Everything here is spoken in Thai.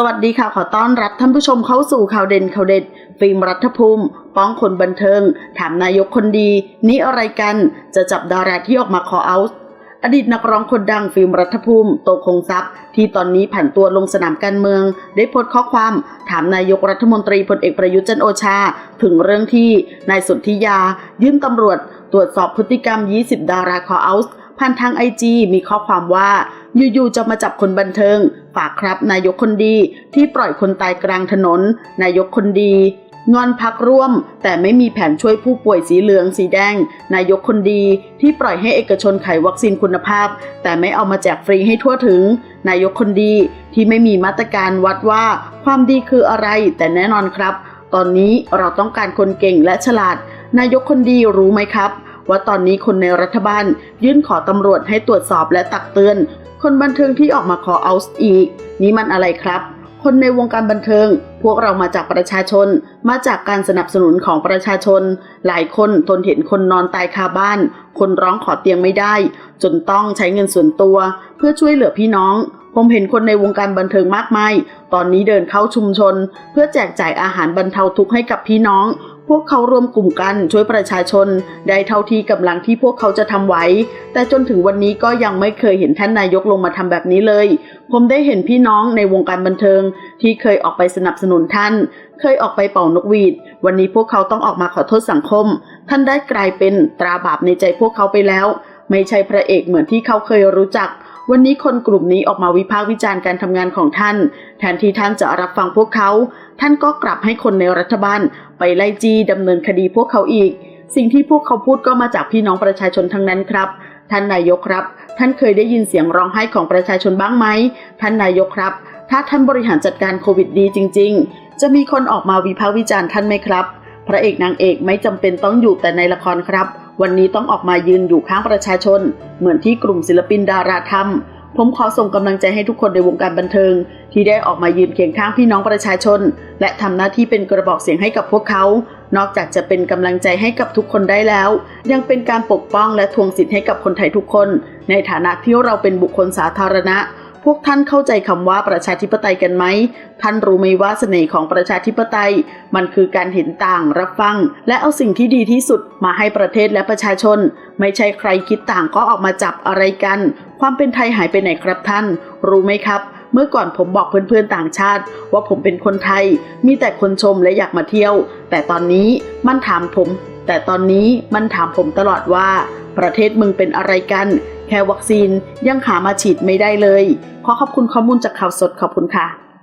สวัสดีค่ะ ขอต้อนรับท่านผู้ชมเข้าสู่ข่าวเด่นข่าวเด็ด ฟิล์มรัฐภูมิ ป้องคนบันเทิง ถามนายกคนดี นี่อะไรกันจะจับดาราที่ออกมาขอเอาท์อดีตนักร้องคนดังฟิล์มรัฐภูมิ โตคงทรัพย์ ที่ตอนนี้ผันตัวลงสนามการเมือง ได้โพสต์ข้อความถามนายกรัฐมนตรีพลเอกประยุทธ์จันโอชา ถึงเรื่องที่นายสนธิยา ยื่นตำรวจ ตรวจสอบพฤติกรรม 20 ดาราขอเอาท์ผ่านทางไอจีมีข้อความว่าอยู่ๆจะมาจับคนบันเทิงากครับ นายกคนดีที่ปล่อยคนตายกลางถนน นายกคนดีงอนพักร่วม แต่ไม่มีแผนช่วยผู้ป่วยสีเหลืองสีแดง นายกคนดีที่ปล่อยให้เอกชนขายวัคซีนคุณภาพ แต่ไม่เอามาแจกฟรีให้ทั่วถึง นายกคนดีที่ไม่มีมาตรการวัดว่าความดีคืออะไร แต่แน่นอนครับ ตอนนี้เราต้องการคนเก่งและฉลาด นายกคนดีรู้ไหมครับ ว่าตอนนี้คนในรัฐบาล ยื่นขอตำรวจให้ตรวจสอบและตักเตือน คนบันเทิงที่ออกมาขอเอาส์อีก นี่มันอะไรครับ คนในวงการบันเทิง พวกเรามาจากประชาชน มาจากการสนับสนุนของประชาชน หลายคนทนเห็นคนนอนตายคาบ้าน คนร้องขอเตียงไม่ได้ จนต้องใช้เงินส่วนตัว เพื่อช่วยเหลือพี่น้องผมเห็นคนในวงการบันเทิงมากมาย ตอนนี้เดินเข้าชุมชน เพื่อแจกจ่ายอาหารบรรเทาทุกข์ให้กับพี่น้อง พวกเขารวมกลุ่มกันช่วยประชาชน ได้เท่าที่กำลังที่พวกเขาจะทำไหวแต่จนถึงวันนี้ก็ยังไม่เคยเห็นท่านนายกลงมาทำแบบนี้เลย ผมได้เห็นพี่น้องในวงการบันเทิง ที่เคยออกไปสนับสนุนท่าน เคยออกไปเป่านกหวีด วันนี้พวกเขาต้องออกมาขอโทษสังคม ท่านได้กลายเป็นตราบาปในใจพวกเขาไปแล้ว ไม่ใช่พระเอกเหมือนที่เขาเคยรู้จัก วันนี้คนกลุ่มนี้ออกมาวิพากษ์วิจารณ์การทำงานของท่าน แทนที่ท่านจะรับฟังพวกเขา ท่านก็กลับให้คนในรัฐบาล ไปไล่จี้ดำเนินคดีพวกเขาอีก สิ่งที่พวกเขาพูดก็มาจากพี่น้องประชาชนทั้งนั้นครับ ท่านนายกครับ ท่านเคยได้ยินเสียงร้องไห้ของประชาชนบ้างไหม ท่านนายกครับ ถ้าท่านบริหารจัดการโควิดดีจริง ๆ จะมีคนออกมาวิพากษ์วิจารณ์ท่านไหมครับ พระเอกนางเอกไม่จำเป็นต้องอยู่แต่ในละครครับ วันนี้ต้องออกมายืนอยู่ข้างประชาชน เหมือนที่กลุ่มศิลปินดาราทำผมขอส่งกำลังใจให้ทุกคนในวงการบันเทิง ที่ได้ออกมายืนเคียงข้างพี่น้องประชาชน และทำหน้าที่เป็นกระบอกเสียงให้กับพวกเขา นอกจากจะเป็นกำลังใจให้กับทุกคนได้แล้ว ยังเป็นการปกป้องและทวงสิทธิ์ให้กับคนไทยทุกคน ในฐานะที่เราเป็นบุคคลสาธารณะ พวกท่านเข้าใจคำว่าประชาธิปไตยกันไหม ท่านรู้ไหมว่าเสน่ห์ของประชาธิปไตย มันคือการเห็นต่างรับฟัง และเอาสิ่งที่ดีที่สุดมาให้ประเทศและประชาชน ไม่ใช่ใครคิดต่างก็ออกมาจับอะไรกัน ความเป็นไทยหายไปไหนครับท่าน รู้ไหมครับเมื่อก่อนผมบอกเพื่อนๆต่างชาติ ว่าผมเป็นคนไทย มีแต่คนชมและอยากมาเที่ยว แต่ตอนนี้มันถามผม แต่ตอนนี้มันถามผมตลอดว่า ประเทศมึงเป็นอะไรกัน แค่วัคซีนยังหามาฉีดไม่ได้เลย ขอขอบคุณข้อมูลจากข่าวสดขอบคุณค่ะ